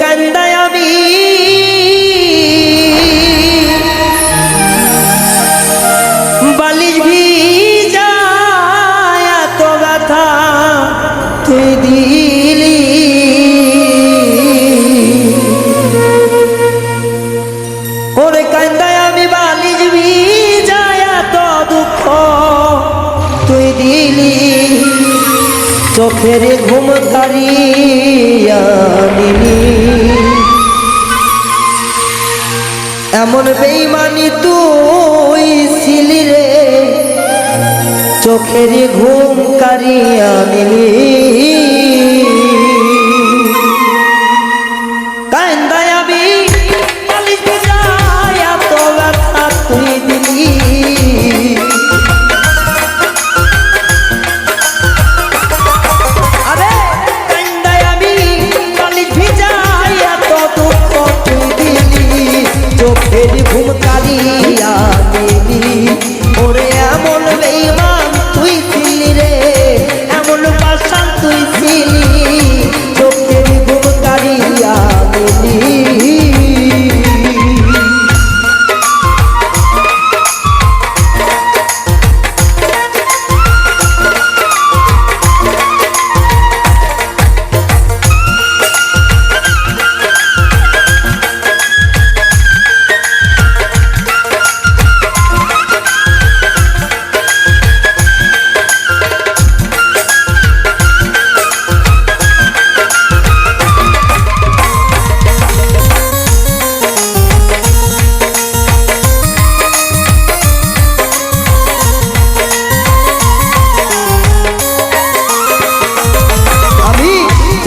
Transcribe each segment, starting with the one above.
কান্দায় আমি। বালিশ ভিজায় তো ব্যথা তুই দিয়ে চোখের ঘুম তারিয়ানি এমন বেইমানি তুই ছিলি রে চোখের ঘুম কারিয়ানি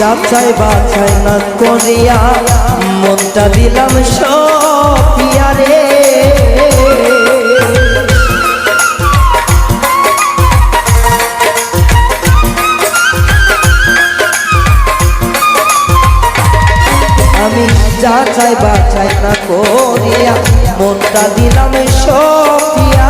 বাছাই বাছাই না করিয়া মনটা দিলাম সপিয়া রে আমি যা চাই, বাছাই না করিয়া মনটা দিলাম সপিয়া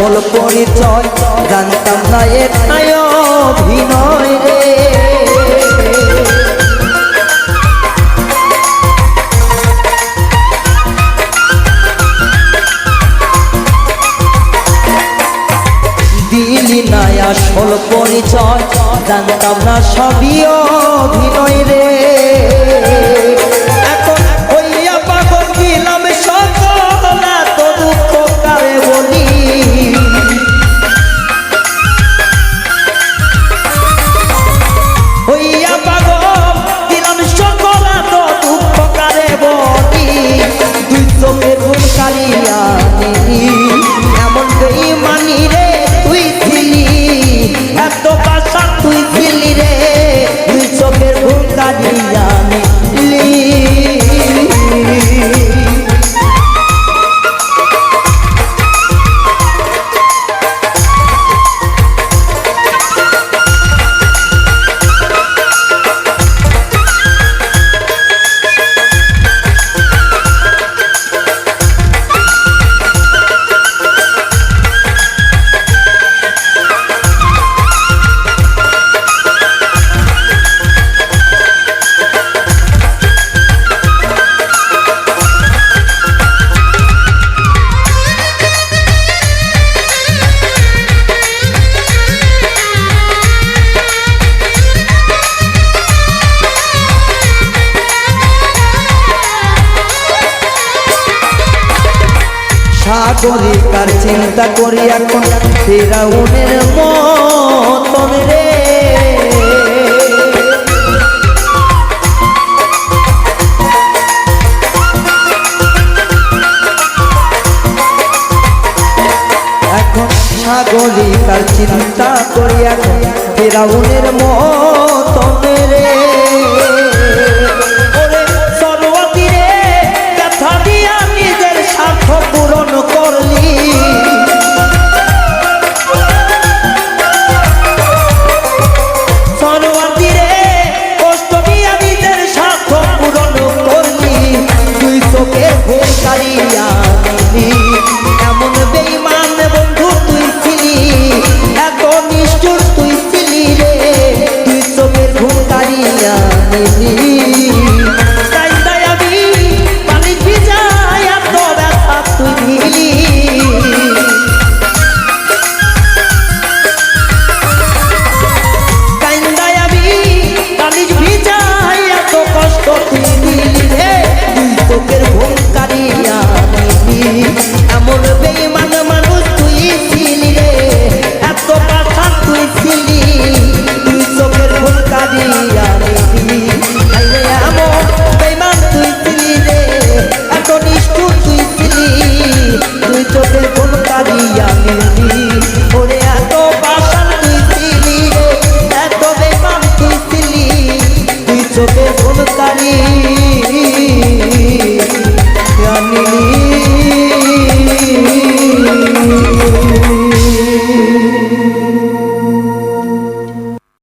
আসল পরিচয়, জানতাম না এ অভিনয় দিলি না আসল পরিচয়, জানতাম না সবই অভিনয় রে। তরিকার চিন্তা করি এখন। ফেরাউনের মতন রে। তার চিন্তা করিয়া ফেরাউনের মতন রে। তারি